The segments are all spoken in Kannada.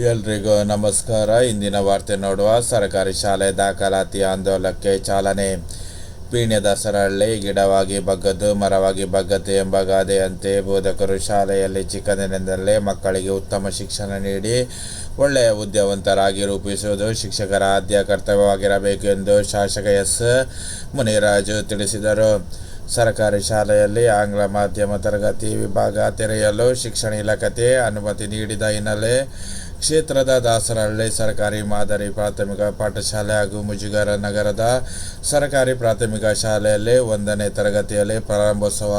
ಎಲ್ರಿಗೂ ನಮಸ್ಕಾರ. ಇಂದಿನ ವಾರ್ತೆ ನೋಡುವ ಸರ್ಕಾರಿ ಶಾಲೆ ದಾಖಲಾತಿ ಆಂದೋಲನಕ್ಕೆ ಚಾಲನೆ. ಪೀಣ್ಯದ ಸರಹಳ್ಳಿ ಗಿಡವಾಗಿ ಬಗ್ಗದ್ದು, ಮರವಾಗಿ ಬಗ್ಗದ್ದು ಎಂಬ ಗಾದೆಯಂತೆ ಬೋಧಕರು ಶಾಲೆಯಲ್ಲಿ ಚಿಕ್ಕಂದಿನಿಂದಲೇ ಮಕ್ಕಳಿಗೆ ಉತ್ತಮ ಶಿಕ್ಷಣ ನೀಡಿ, ಒಳ್ಳೆಯ ಉದ್ಯವಂತರಾಗಿ ರೂಪಿಸುವುದು ಶಿಕ್ಷಕರ ಆದ್ಯ ಕರ್ತವ್ಯವಾಗಿರಬೇಕು ಎಂದು ಶಾಸಕ ಎಸ್. ಮುನಿರಾಜು ತಿಳಿಸಿದರು. ಸರ್ಕಾರಿ ಶಾಲೆಯಲ್ಲಿ ಆಂಗ್ಲ ಮಾಧ್ಯಮ ತರಗತಿ ವಿಭಾಗ ತೆರೆಯಲು ಶಿಕ್ಷಣ ಇಲಾಖೆ ಅನುಮತಿ ನೀಡಿದ ಹಿನ್ನೆಲೆ ಕ್ಷೇತ್ರದ ದಾಸರಹಳ್ಳಿ ಸರ್ಕಾರಿ ಮಾದರಿ ಪ್ರಾಥಮಿಕ ಪಾಠಶಾಲೆ ಹಾಗೂ ಮುಜುಗರ ನಗರದ ಸರ್ಕಾರಿ ಪ್ರಾಥಮಿಕ ಶಾಲೆಯಲ್ಲಿ ಒಂದನೇ ತರಗತಿಯಲ್ಲಿ ಪ್ರಾರಂಭೋತ್ಸವ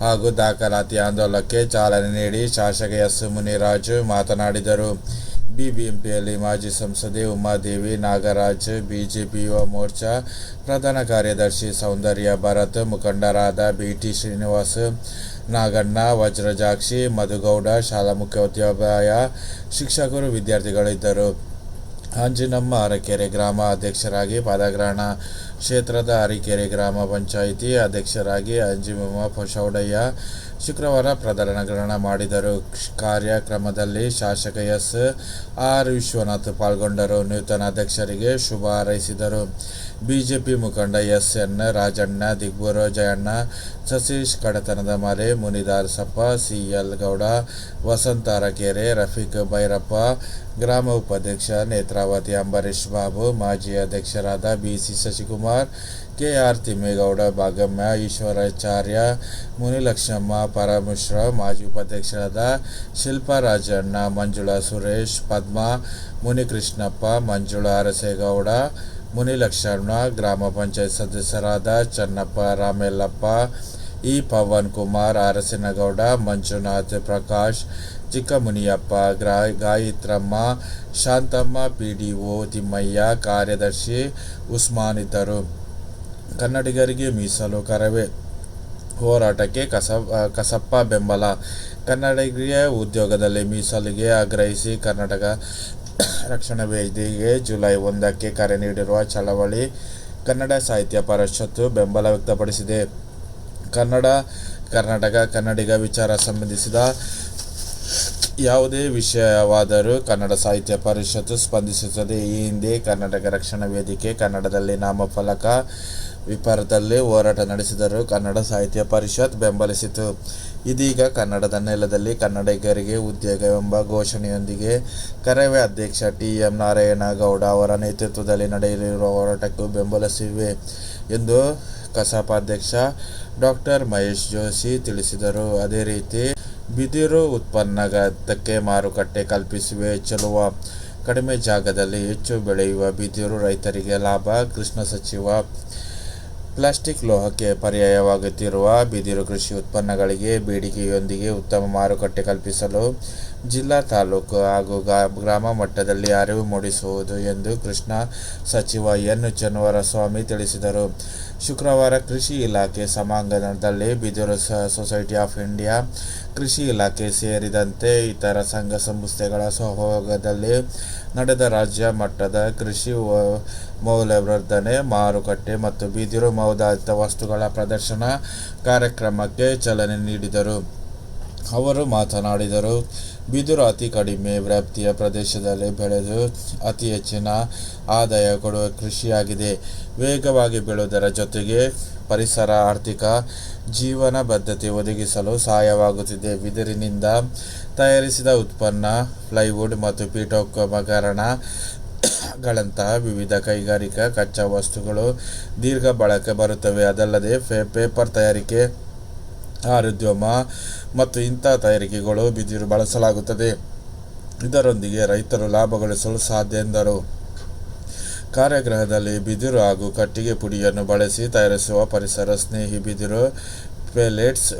ಹಾಗೂ ದಾಖಲಾತಿ ಆಂದೋಲನಕ್ಕೆ ಚಾಲನೆ ನೀಡಿ ಶಾಸಕ ಎಸ್ ಮುನಿರಾಜು ಮಾತನಾಡಿದರು. ಬಿಬಿಎಂಪಿಯಲ್ಲಿ ಮಾಜಿ ಸಂಸದೆ ಉಮಾದೇವಿ, ನಾಗರಾಜ್, ಬಿಜೆಪಿ ಯುವ ಮೋರ್ಚಾ, ಪ್ರಧಾನ ಕಾರ್ಯದರ್ಶಿ ಸೌಂದರ್ಯ ಭರತ್, ಮುಖಂಡರಾದ ಬಿಟಿ ಶ್ರೀನಿವಾಸ್, ನಾಗಣ್ಣ, ವಜ್ರಜಾಕ್ಷಿ, ಮಧುಗೌಡ, ಶಾಲಾ ಮುಖ್ಯೋಪಾಧ್ಯಾಯ, ಶಿಕ್ಷಕರು ವಿದ್ಯಾರ್ಥಿಗಳಿದ್ದರು ಅಂಜಿನಮ್ಮ ಅರಕೆರೆ ಗ್ರಾಮ ಅಧ್ಯಕ್ಷರಾಗಿ ಪದಗ್ರಹಣ ಕ್ಷೇತ್ರದ ಅರಿಕೆರೆ ಗ್ರಾಮ ಪಂಚಾಯಿತಿ ಅಧ್ಯಕ್ಷರಾಗಿ ಅಂಜಿಮಮ್ಮ ಪಶೌಡಯ್ಯ ಶುಕ್ರವಾರ ಪ್ರಧಾನ ಗ್ರಹಣ ಮಾಡಿದರು. ಕಾರ್ಯಕ್ರಮದಲ್ಲಿ ಶಾಸಕ ಎಸ್. ಆರ್. ವಿಶ್ವನಾಥ್ ಪಾಲ್ಗೊಂಡರು. ನೂತನ ಅಧ್ಯಕ್ಷರಿಗೆ ಶುಭ ಹಾರೈಸಿದರು. ಬಿಜೆಪಿ ಮುಖಂಡ ಎಸ್. ಎನ್. ರಾಜಣ್ಣ ದಿಗ್ಬೂರು ಜಯಣ್ಣ, ಸತೀಶ್ ಕಡತನದ ಮರೆ ಮುನಿದಾರಸಪ್ಪ ಸಿ ಎಲ್ ಗೌಡ ವಸಂತ ಅರಕೆರೆ ರಫೀಕ್ ಭೈರಪ್ಪ, ಗ್ರಾಮ ಉಪಾಧ್ಯಕ್ಷ ನೇತ್ರಾವತಿ ಅಂಬರೀಶ್ ಬಾಬು, ಮಾಜಿ ಅಧ್ಯಕ್ಷರಾದ BC Shashikumar K R Thimmegowda ಭಾಗಮ್ಯ ಈಶ್ವರಾಚಾರ್ಯ Munilakshmamma Parameshwara ಮಾಜಿ ಉಪಾಧ್ಯಕ್ಷರಾದ ಶಿಲ್ಪಾ ರಾಜಣ್ಣ ಮಂಜುಳಾ ಸುರೇಶ್ ಪದ್ಮಾ ಮುನಿಕೃಷ್ಣಪ್ಪ ಮಂಜುಳಾ ಅರಸೇಗೌಡ ಮುನಿಲಕ್ಷ್ಮಣ ಗ್ರಾಮ ಪಂಚಾಯತ್ ಸದಸ್ಯರಾದ ಚನ್ನಪ್ಪ ರಾಮೆಲ್ಲಪ್ಪ ಇ ಪವನ್ ಕುಮಾರ್, ಅರಸಿನಗೌಡ, ಮಂಜುನಾಥ್ ಪ್ರಕಾಶ್, ಚಿಕ್ಕಮುನಿಯಪ್ಪ ಗಾಯತ್ರಮ್ಮ, ಶಾಂತಮ್ಮ, ಪಿಡಿಒ, ತಿಮ್ಮಯ್ಯ, ಕಾರ್ಯದರ್ಶಿ ಉಸ್ಮಾನ್ ಇದ್ದರು. ಕನ್ನಡಿಗರಿಗೆ ಮೀಸಲು ಕರವೇ. ಹೋರಾಟಕ್ಕೆ ಕಸ ಕಸಪ್ಪ ಬೆಂಬಲ. ಕನ್ನಡಿಗರಿಯ ಉದ್ಯೋಗದಲ್ಲಿ ಮೀಸಲಿಗೆ ಆಗ್ರಹಿಸಿ ಕರ್ನಾಟಕ ರಕ್ಷಣಾ ವೇದಿಕೆ ಜುಲೈ ಒಂದಕ್ಕೆ ಕರೆ ನೀಡಿರುವ ಚಳವಳಿ ಕನ್ನಡ ಸಾಹಿತ್ಯ ಪರಿಷತ್ತು ಬೆಂಬಲ ವ್ಯಕ್ತಪಡಿಸಿದೆ. ಕನ್ನಡ, ಕರ್ನಾಟಕ, ಕನ್ನಡಿಗ ವಿಚಾರ ಸಂಬಂಧಿಸಿದ ಯಾವುದೇ ವಿಷಯವಾದರೂ ಕನ್ನಡ ಸಾಹಿತ್ಯ ಪರಿಷತ್ತು ಸ್ಪಂದಿಸುತ್ತದೆ. ಈ ಹಿಂದೆ ಕರ್ನಾಟಕ ರಕ್ಷಣಾ ವೇದಿಕೆ ಕನ್ನಡದಲ್ಲಿ ನಾಮಫಲಕ ವಿಪರದಲ್ಲಿ ಹೋರಾಟ ನಡೆಸಿದರು ಕನ್ನಡ ಸಾಹಿತ್ಯ ಪರಿಷತ್ ಬೆಂಬಲಿಸಿತು. ಇದೀಗ ಕನ್ನಡದ ನೆಲದಲ್ಲಿ ಕನ್ನಡಿಗರಿಗೆ ಉದ್ಯೋಗ ಎಂಬ ಘೋಷಣೆಯೊಂದಿಗೆ ಕರವೇ ಅಧ್ಯಕ್ಷ ಟಿ ಎಂ ನಾರಾಯಣಗೌಡ ಅವರ ನೇತೃತ್ವದಲ್ಲಿ ನಡೆಯಲಿರುವ ಹೋರಾಟಕ್ಕೂ ಬೆಂಬಲಿಸಿವೆ ಎಂದು ಕಸಾಪ ಅಧ್ಯಕ್ಷ ಡಾಕ್ಟರ್ ಮಹೇಶ್ ಜೋಶಿ ತಿಳಿಸಿದರು. ಅದೇ ರೀತಿ ಬಿದಿರು ಉತ್ಪನ್ನಕ್ಕೆ ಮಾರುಕಟ್ಟೆ ಕಲ್ಪಿಸುವೆ ಚೆಲುವ ಕಡಿಮೆ ಜಾಗದಲ್ಲಿ ಹೆಚ್ಚು ಬೆಳೆಯುವ ಬಿದಿರು ರೈತರಿಗೆ ಲಾಭ. ಕೃಷ್ಣ ಸಚಿವ ಪ್ಲಾಸ್ಟಿಕ್ ಲೋಹಕ್ಕೆ ಪರ್ಯಾಯವಾಗುತ್ತಿರುವ ಬಿದಿರು ಕೃಷಿ ಉತ್ಪನ್ನಗಳಿಗೆ ಬೇಡಿಕೆಯೊಂದಿಗೆ ಉತ್ತಮ ಮಾರುಕಟ್ಟೆ ಕಲ್ಪಿಸಲು ಜಿಲ್ಲಾ ತಾಲೂಕು ಹಾಗೂ ಗ್ರಾಮ ಮಟ್ಟದಲ್ಲಿ ಅರಿವು ಮೂಡಿಸುವುದು ಎಂದು ಕೃಷ್ಣ ಸಚಿವ ಎನ್. ಚನ್ನವರಸ್ವಾಮಿ ತಿಳಿಸಿದರು. ಶುಕ್ರವಾರ ಕೃಷಿ ಇಲಾಖೆ ಸಭಾಂಗಣದಲ್ಲಿ ಬಿದಿರು ಸೊಸೈಟಿ ಆಫ್ ಇಂಡಿಯಾ ಕೃಷಿ ಇಲಾಖೆ ಸೇರಿದಂತೆ ಇತರ ಸಂಘ ಸಂಸ್ಥೆಗಳ ಸಹಯೋಗದಲ್ಲಿ ನಡೆದ ರಾಜ್ಯ ಮಟ್ಟದ ಕೃಷಿ ಮೌಲ್ಯವರ್ಧನೆ ಮಾರುಕಟ್ಟೆ ಮತ್ತು ಬಿದಿರು ಮೌಲ್ಯಾಧಾರಿತ ವಸ್ತುಗಳ ಪ್ರದರ್ಶನ ಕಾರ್ಯಕ್ರಮಕ್ಕೆ ಚಾಲನೆ ನೀಡಿದರು. ಅವರು ಮಾತನಾಡಿದರು, ಬಿದಿರು ಅತಿ ಕಡಿಮೆ ವ್ಯಾಪ್ತಿಯ ಪ್ರದೇಶದಲ್ಲಿ ಬೆಳೆದು ಅತಿ ಹೆಚ್ಚಿನ ಆದಾಯ ಕೊಡುವ ಕೃಷಿಯಾಗಿದೆ. ವೇಗವಾಗಿ ಬೆಳೆಯುವುದರ ಜೊತೆಗೆ ಪರಿಸರ, ಆರ್ಥಿಕ ಜೀವನ ಬದ್ಧತೆ ಒದಗಿಸಲು ಸಹಾಯವಾಗುತ್ತಿದೆ. ಬಿದಿರಿನಿಂದ ತಯಾರಿಸಿದ ಉತ್ಪನ್ನ, ಪ್ಲೈವುಡ್ ಮತ್ತು ಪೀಠೋಪಕರಣಗಳಂತಹ ವಿವಿಧ ಕೈಗಾರಿಕಾ ಕಚ್ಚಾ ವಸ್ತುಗಳು ದೀರ್ಘ ಬಳಕೆ ಬರುತ್ತವೆ. ಅದಲ್ಲದೆ ಪೇಪರ್ ತಯಾರಿಕೆ, ಆರುದ್ಯಮ ಮತ್ತು ಇಂಥ ತಯಾರಿಕೆಗಳು ಬಿದಿರು ಬಳಸಲಾಗುತ್ತದೆ. ಇದರೊಂದಿಗೆ ರೈತರು ಲಾಭ ಗಳಿಸಲು ಸಾಧ್ಯ ಎಂದರು. ಕಾರ್ಯಗ್ರಹದಲ್ಲಿ ಬಿದಿರು ಹಾಗೂ ಕಟ್ಟಿಗೆ ಪುಡಿಯನ್ನು ಬಳಸಿ ತಯಾರಿಸುವ ಪರಿಸರ ಸ್ನೇಹಿ ಬಿದಿರು ಪೆಲೆಟ್ಸ್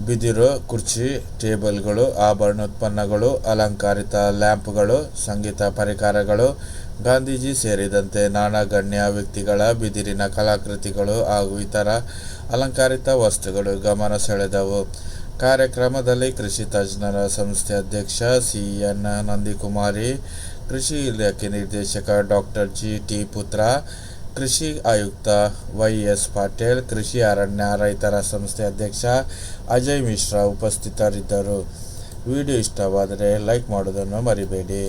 ಬಿದಿರು, ಕುರ್ಚಿ, ಟೇಬಲ್ಗಳು ಆಭರಣ ಉತ್ಪನ್ನಗಳು ಅಲಂಕಾರಿತ ಲ್ಯಾಂಪ್ಗಳು, ಸಂಗೀತ ಪರಿಕರಗಳು, ಗಾಂಧೀಜಿ ಸೇರಿದಂತೆ ನಾನಾ ಗಣ್ಯ ವ್ಯಕ್ತಿಗಳ, ಬಿದಿರಿನ ಕಲಾಕೃತಿಗಳು ಹಾಗೂ ಇತರ ಅಲಂಕಾರಿತ ವಸ್ತುಗಳು ಗಮನ ಸೆಳೆದವು. ಕಾರ್ಯಕ್ರಮದಲ್ಲಿ ಕೃಷಿ ತಜ್ಞರ ಸಂಸ್ಥೆ ಅಧ್ಯಕ್ಷ ಸಿ ಎನ್ ನಂದಿಕುಮಾರಿ, ಕೃಷಿ ಇಲಾಖೆ ನಿರ್ದೇಶಕ ಡಾಕ್ಟರ್ ಜಿ ಟಿ ಪುತ್ರ ಕೃಷಿ ಆಯುಕ್ತ ವೈ ಎಸ್ ಪಾಟೀಲ್, ಕೃಷಿ ಅರಣ್ಯ ರೈತರ ಸಂಸ್ಥೆ ಅಧ್ಯಕ್ಷ ಅಜಯ್ ಮಿಶ್ರಾ ಉಪಸ್ಥಿತರಿದ್ದರು. ವಿಡಿಯೋ ಇಷ್ಟವಾದರೆ ಲೈಕ್ ಮಾಡೋದನ್ನು ಮರಿಬೇಡಿ.